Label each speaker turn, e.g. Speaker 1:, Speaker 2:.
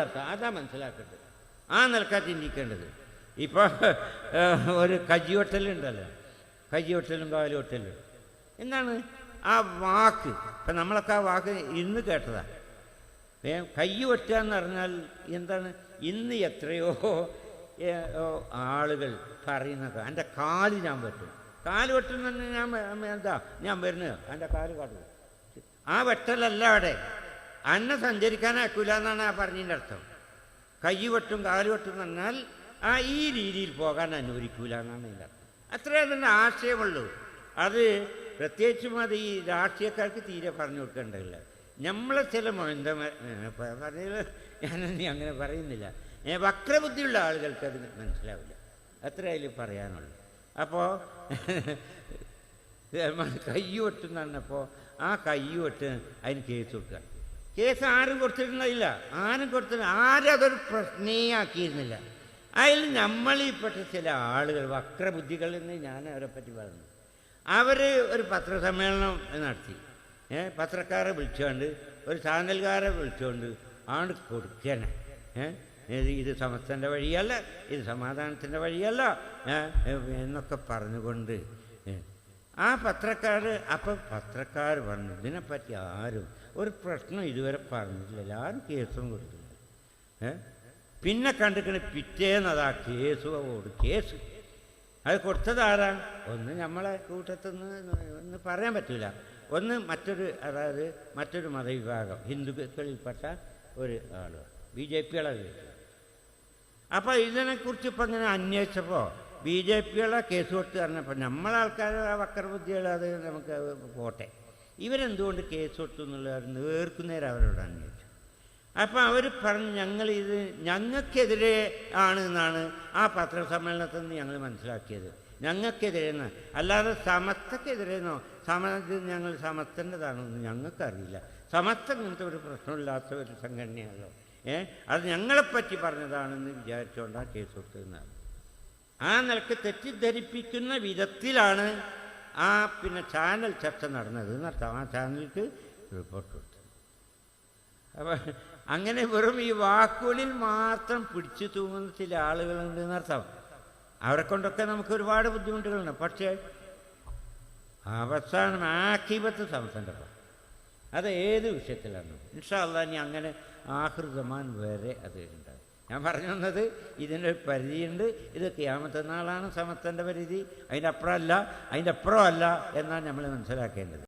Speaker 1: അർത്ഥം അതാ മനസ്സിലാക്കേണ്ടത്. ആ നിലക്കാ ചിന്തിക്കേണ്ടത് ഇപ്പോൾ ഒരു ഹോട്ടലും കജിയൊട്ടലും ഹോട്ടലും. എന്താണ്? ആ വാക്ക്. ഇപ്പം നമ്മളൊക്കെ ആ വാക്ക് ഇന്ന് കേട്ടതാ. കൈ ഒറ്റ എന്ന് പറഞ്ഞാൽ എന്താണ്? ഇന്ന് എത്രയോ ആളുകൾ പറയുന്നത് എന്റെ കാൽ ഞാൻ വെട്ടും. കാൽ വെട്ടുന്ന ഞാൻ എന്താ? ഞാൻ വരുന്നത്. എന്റെ കാൽ കാട്ടും ആ വെട്ടലല്ല അവിടെ. അന്നെ സഞ്ചരിക്കാനാക്കൂല എന്നാണ് ആ പറഞ്ഞതിന്റെ അർത്ഥം. കൈ വെട്ടും കാൽ വെട്ടും എന്ന് പറഞ്ഞാൽ ആ ഈ രീതിയിൽ പോകാൻ അനുവദിക്കൂല എന്നാണ് അതിന്റെ അർത്ഥം. അത്രേ അതിന്റെ ആശയമുള്ളൂ. അത് പ്രത്യേകിച്ചും അത് ഈ രാഷ്ട്രീയക്കാർക്ക് തീരെ പറഞ്ഞു കൊടുക്കേണ്ടതില്ല. നമ്മളെ ചില എന്താ പറഞ്ഞത് ഞാനൊന്നും അങ്ങനെ പറയുന്നില്ല. വക്രബുദ്ധിയുള്ള ആളുകൾക്ക് അത് മനസ്സിലാവില്ല. അത്ര അതിൽ പറയാനുള്ളൂ. അപ്പോൾ കൈ വെട്ടെന്ന് പറഞ്ഞപ്പോൾ ആ കൈ വെട്ട് അതിന് കേസ് കൊടുക്കുക. കേസ് ആരും കൊടുത്തിരുന്നില്ല ആരും കൊടുത്തില്ല. ആരും അതൊരു പ്രശ്നേ ആക്കിയിരുന്നില്ല അതിൽ നമ്മളിൽപ്പെട്ട ചില ആളുകൾ വക്രബുദ്ധികൾ എന്ന് ഞാൻ അവരെ പറ്റി പറഞ്ഞു. അവർ ഒരു പത്രസമ്മേളനം നടത്തി. ഏ പത്രക്കാരെ വിളിച്ചുകൊണ്ട് ഒരു ചാനൽകാരെ വിളിച്ചുകൊണ്ട് ആണ് കൊടുക്കണേ. ഏ ഇത് സമസ്തന്റെ വഴിയല്ല ഇത് സമാധാനത്തിന്റെ വഴിയല്ല എന്നൊക്കെ പറഞ്ഞുകൊണ്ട്. ആ പത്രക്കാർ അപ്പം പത്രക്കാർ പറഞ്ഞു ഇതിനെപ്പറ്റി ആരും ഒരു പ്രശ്നം ഇതുവരെ പറഞ്ഞിട്ടില്ല. എല്ലാവരും കേസും കൊടുക്കുന്നു പിന്നെ കണ്ടിക്കണ പിറ്റേന്ന് അതാ കേസ് കേസ്. അത് കൊടുത്തത് ആരാ ഒന്ന് നമ്മളെ കൂട്ടത്തിൽ നിന്ന് ഒന്ന് പറയാൻ പറ്റില്ല ഒന്ന് മറ്റൊരു അതായത് മറ്റൊരു മതവിഭാഗം ഹിന്ദുക്കളിൽപ്പെട്ട ഒരു ആൾ ബി ജെ പികളെ അപ്പോൾ ഇതിനെക്കുറിച്ച് ഇപ്പം ഇങ്ങനെ അന്വേഷിച്ചപ്പോൾ ബി ജെ പികളെ കേസ് കൊടുത്ത് പറഞ്ഞപ്പോൾ നമ്മളെ ആൾക്കാർ വക്രബുദ്ധികൾ അത് നമുക്ക് പോട്ടെ. ഇവരെന്തുകൊണ്ട് കേസ് കൊടുത്തു എന്നുള്ളത് നേർക്കുന്നേരം അവരോടാണ് അന്വേഷിച്ചു. അപ്പം അവർ പറഞ്ഞു ഞങ്ങൾ ഇത് ഞങ്ങൾക്കെതിരെ ആണ് എന്നാണ് ആ പത്രസമ്മേളനത്തിൽ നിന്ന് ഞങ്ങൾ മനസ്സിലാക്കിയത്. ഞങ്ങൾക്കെതിരെന്ന് അല്ലാതെ സമസ്തക്കെതിരെന്നോ? എന്നോ സമത്തിൽ ഞങ്ങൾ സമത്തേണ്ടതാണെന്ന് ഞങ്ങൾക്കറിയില്ല. സമസ്ത ഇങ്ങനത്തെ ഒരു പ്രശ്നമില്ലാത്ത ഒരു സംഘടനയാണല്ലോ. ഏ? അത് ഞങ്ങളെപ്പറ്റി പറഞ്ഞതാണെന്ന് വിചാരിച്ചുകൊണ്ടാണ് കേസ് കൊടുത്തതെന്നാണ്. ആ നിലയ്ക്ക് തെറ്റിദ്ധരിപ്പിക്കുന്ന വിധത്തിലാണ് ആ പിന്നെ ചാനൽ ചർച്ച നടന്നത് എന്നർത്ഥം ആ ചാനലിക്ക് റിപ്പോർട്ട് കൊടുത്തു. അപ്പം അങ്ങനെ വെറും ഈ വാക്കുകളിൽ മാത്രം പിടിച്ചു തൂങ്ങുന്ന ചില ആളുകളുണ്ട് എന്നർത്ഥം അവരെ കൊണ്ടൊക്കെ നമുക്ക് ഒരുപാട് ബുദ്ധിമുട്ടുകളുണ്ട്. പക്ഷേ അവസാനം ആക്കിപത്ത് സംസണ്ടപ്പം അത് ഏത് വിഷയത്തിലാണ്? ഇൻഷാ ഇൻഷാല്ല ഇനി അങ്ങനെ ആഹൃതമാൻ വരെ അത് ഉണ്ടാകും. ഞാൻ പറഞ്ഞു വന്നത് ഇതിന്റെ പരിധിയുണ്ട്. ഇത് ക്യാമത്തെ നാളാണ് സമസ്തന്റെ പരിധി. അതിന്റെ അപ്പുറമല്ല അതിന്റെ അപ്പുറമല്ല എന്നാണ് നമ്മൾ മനസ്സിലാക്കേണ്ടത്.